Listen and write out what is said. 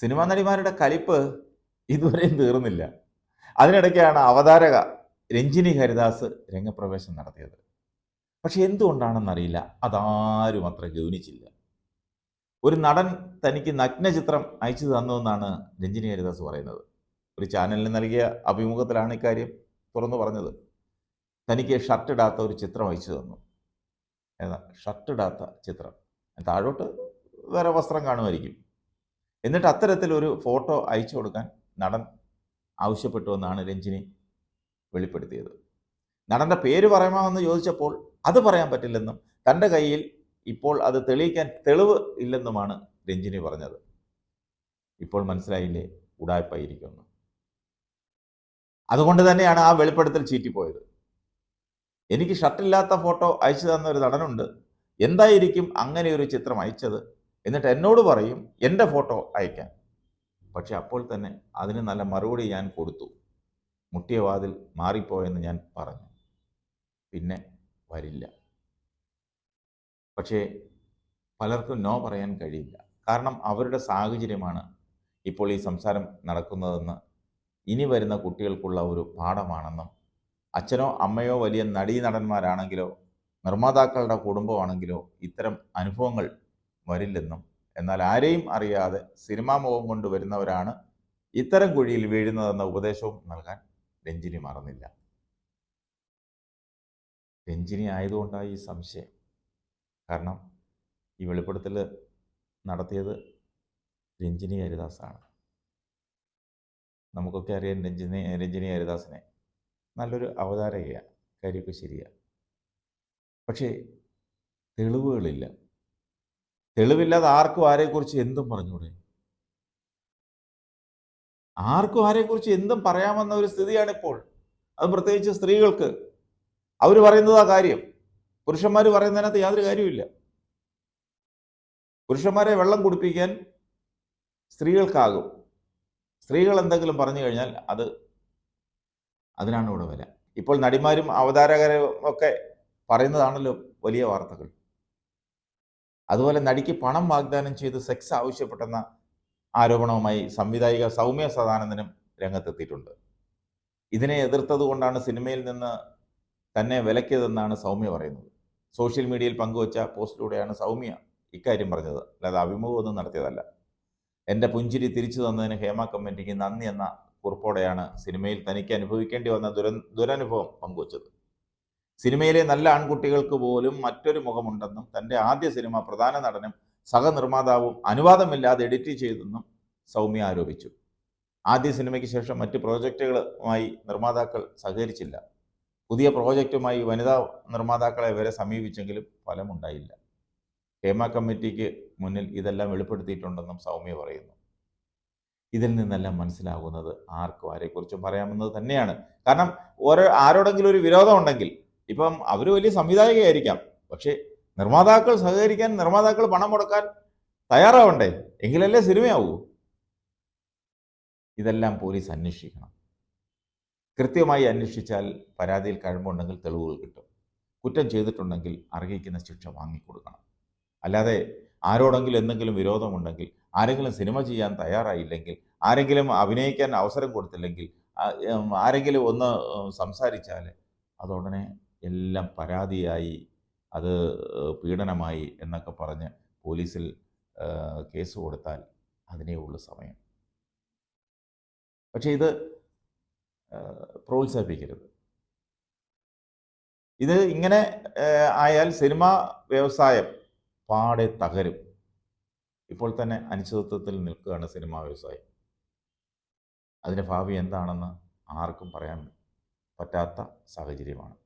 Cinema നടിമാരുടെ കലിപ്പ് ഇതുവരെയും തീർന്നില്ല. അതിനിടയ്ക്കാണ് അവതാരക രഞ്ജിനി ഹരിദാസ് രംഗപ്രവേശം നടത്തിയത്. പക്ഷെ എന്തുകൊണ്ടാണെന്നറിയില്ല. അതാരും അത്ര ഗൗനിച്ചില്ല. ഒരു നടൻ തനിക്ക് നഗ്നചിത്രം അയച്ചു തന്നു എന്നാണ് രഞ്ജിനി ഹരിദാസ് പറയുന്നത്. ഒരു ചാനലിന് നൽകിയ അഭിമുഖത്തിലാണ് ഇക്കാര്യം തുറന്നു പറഞ്ഞത്. തനിക്ക് ഷർട്ട് ഇടാത്ത ഒരു ചിത്രം അയച്ചു തന്നു. ഷർട്ട് ഇടാത്ത ചിത്രം. താഴോട്ട് വേറെ വസ്ത്രം കാണുമായിരിക്കും. എന്നിട്ട് അത്തരത്തിലൊരു ഫോട്ടോ അയച്ചു കൊടുക്കാൻ നടൻ ആവശ്യപ്പെട്ടു എന്നാണ് രഞ്ജിനി വെളിപ്പെടുത്തിയത്. നടന്റെ പേര് പറയാമെന്ന് ചോദിച്ചപ്പോൾ അത് പറയാൻ പറ്റില്ലെന്നും തന്റെ കയ്യിൽ ഇപ്പോൾ അത് തെളിയിക്കാൻ തെളിവ് ഇല്ലെന്നുമാണ് രഞ്ജിനി പറഞ്ഞത്. ഇപ്പോൾ മനസ്സിലായില്ലേ? ഉടായ്പായിരിക്കുന്നു. അതുകൊണ്ട് തന്നെയാണ് ആ വെളിപ്പെടുത്തൽ ചീറ്റിപ്പോയത്. എനിക്ക് ഷർട്ടില്ലാത്ത ഫോട്ടോ അയച്ചു തന്ന ഒരു നടനുണ്ട്. എന്തായിരിക്കും അങ്ങനെ ഒരു ചിത്രം അയച്ചത്? എന്നിട്ട് എന്നോട് പറയും എന്റെ ഫോട്ടോ അയക്കാൻ. പക്ഷെ അപ്പോൾ തന്നെ അതിന് നല്ല മറുപടി ഞാൻ കൊടുത്തു. മുട്ടിയ വാതിൽ മാറിപ്പോയെന്ന് ഞാൻ പറഞ്ഞു. പിന്നെ വരില്ല. പക്ഷേ പലർക്കും നോ പറയാൻ കഴിയില്ല. കാരണം അവരുടെ സാഹചര്യമാണ് ഇപ്പോൾ ഈ സംസാരം നടക്കുന്നതെന്ന് ഇനി വരുന്ന കുട്ടികൾക്കുള്ള ഒരു പാഠമാണെന്നും അച്ഛനോ അമ്മയോ വലിയ നടീനടന്മാരാണെങ്കിലോ നിർമ്മാതാക്കളുടെ കുടുംബമാണെങ്കിലോ ഇത്തരം അനുഭവങ്ങൾ വരില്ലെന്നും എന്നാൽ ആരെയും അറിയാതെ സിനിമാ മുഖം കൊണ്ട് വരുന്നവരാണ് ഇത്തരം കുഴിയിൽ വീഴുന്നതെന്ന ഉപദേശവും നൽകാൻ രഞ്ജിനി മറന്നില്ല. രഞ്ജിനി ആയതുകൊണ്ടാണ് ഈ സംശയം. കാരണം ഈ വെളിപ്പെടുത്തൽ നടത്തിയത് രഞ്ജിനി ഹരിദാസാണ്. നമുക്കൊക്കെ അറിയാം രഞ്ജിനി രഞ്ജിനി ഹരിദാസിനെ നല്ലൊരു അവതാരകയാണ് കാര്യമൊക്കെ ശരിയാണ് പക്ഷേ തെളിവുകളില്ല. തെളിവില്ലാതെ ആർക്കും ആരെക്കുറിച്ച് എന്തും പറഞ്ഞൂടെ ആർക്കും ആരെക്കുറിച്ച് എന്തും പറയാമെന്ന ഒരു സ്ഥിതിയാണ് ഇപ്പോൾ അത് പ്രത്യേകിച്ച് സ്ത്രീകൾക്ക്. അവർ പറയുന്നതാ കാര്യം. പുരുഷന്മാർ പറയുന്നതിനകത്ത് യാതൊരു കാര്യമില്ല പുരുഷന്മാരെ വെള്ളം കുടിപ്പിക്കാൻ സ്ത്രീകൾക്കാകും. സ്ത്രീകൾ എന്തെങ്കിലും പറഞ്ഞു കഴിഞ്ഞാൽ അത് അതിനാണ് ഇവിടെ വില ഇപ്പോൾ നടിമാരും അവതാരകരും ഒക്കെ പറയുന്നതാണല്ലോ വലിയ വാർത്തകൾ. അതുപോലെ നടിക്ക് പണം വാഗ്ദാനം ചെയ്ത് സെക്സ് ആവശ്യപ്പെട്ടെന്ന ആരോപണവുമായി സംവിധായിക സൗമ്യ സദാനന്ദനും രംഗത്തെത്തിയിട്ടുണ്ട്. ഇതിനെ എതിർത്തതുകൊണ്ടാണ് സിനിമയിൽ നിന്ന് തന്നെ വിലക്കിയതെന്നാണ് സൗമ്യ പറയുന്നത്. സോഷ്യൽ മീഡിയയിൽ പങ്കുവച്ച പോസ്റ്റിലൂടെയാണ് സൗമ്യ ഇക്കാര്യം പറഞ്ഞത്. അല്ലാതെ അഭിമുഖമൊന്നും നടത്തിയതല്ല. എന്റെ പുഞ്ചിരി തിരിച്ചു തന്നതിന് ഹേമ കമ്മിറ്റിക്ക് നന്ദി എന്ന കുറിപ്പോടെയാണ് സിനിമയിൽ തനിക്ക് അനുഭവിക്കേണ്ടി വന്ന ദുരൻ ദുരനുഭവം പങ്കുവച്ചത്. സിനിമയിലെ നല്ല ആൺകുട്ടികൾക്ക് പോലും മറ്റൊരു മുഖമുണ്ടെന്നും തന്റെ ആദ്യ സിനിമ പ്രധാന നടനും സഹനിർമ്മാതാവും അനുവാദമില്ലാതെ എഡിറ്റ് ചെയ്തെന്നും സൗമ്യ ആരോപിച്ചു. ആദ്യ സിനിമയ്ക്ക് ശേഷം മറ്റ് പ്രോജക്റ്റുകളുമായി നിർമ്മാതാക്കൾ സഹകരിച്ചില്ല. പുതിയ പ്രോജക്റ്റുമായി വനിതാ നിർമ്മാതാക്കളെ വരെ സമീപിച്ചെങ്കിലും ഫലമുണ്ടായില്ല. ഹേമ കമ്മിറ്റിക്ക് മുന്നിൽ ഇതെല്ലാം വെളിപ്പെടുത്തിയിട്ടുണ്ടെന്നും സൗമ്യ പറയുന്നു. ഇതിൽ നിന്നെല്ലാം മനസ്സിലാകുന്നത് ആർക്കും ആരെക്കുറിച്ചും പറയാമെന്നത് തന്നെയാണ്. കാരണം ഓരോ ആരോടെങ്കിലും ഒരു വിരോധം ഉണ്ടെങ്കിൽ ഇപ്പം അവർ വലിയ സംവിധായകയായിരിക്കാം. പക്ഷേ നിർമ്മാതാക്കൾ സഹകരിക്കാൻ നിർമ്മാതാക്കൾ പണം മുടക്കാൻ തയ്യാറാവണ്ടേ? എങ്കിലല്ലേ സിനിമയാവൂ. ഇതെല്ലാം പോലീസ് അന്വേഷിക്കണം. കൃത്യമായി അന്വേഷിച്ചാൽ പരാതിയിൽ കഴമ്പുണ്ടെങ്കിൽ തെളിവുകൾ കിട്ടും. കുറ്റം ചെയ്തിട്ടുണ്ടെങ്കിൽ അർഹിക്കുന്ന ശിക്ഷ വാങ്ങിക്കൊടുക്കണം. അല്ലാതെ ആരോടെങ്കിലും എന്തെങ്കിലും വിരോധമുണ്ടെങ്കിൽ ആരെങ്കിലും സിനിമ ചെയ്യാൻ തയ്യാറായില്ലെങ്കിൽ ആരെങ്കിലും അഭിനയിക്കാൻ അവസരം കൊടുത്തില്ലെങ്കിൽ ആരെങ്കിലും ഒന്ന് സംസാരിച്ചാൽ അതുടനെ എല്ലാം പരാതിയായി അത് പീഡനമായി എന്നൊക്കെ പറഞ്ഞ് പോലീസിൽ കേസ് കൊടുത്താൽ അതിനേ ഉള്ളൂ സമയം. പക്ഷേ ഇത് പ്രോത്സാഹിപ്പിക്കരുത്. ഇത് ഇങ്ങനെ ആയാൽ സിനിമ വ്യവസായം പാടെ തകരും. ഇപ്പോൾ തന്നെ അനിശ്ചിതത്വത്തിൽ നിൽക്കുകയാണ് സിനിമാ വ്യവസായം. അതിന്റെ ഭാവി എന്താണെന്ന് ആർക്കും പറയാൻ പറ്റാത്ത സാഹചര്യമാണ്.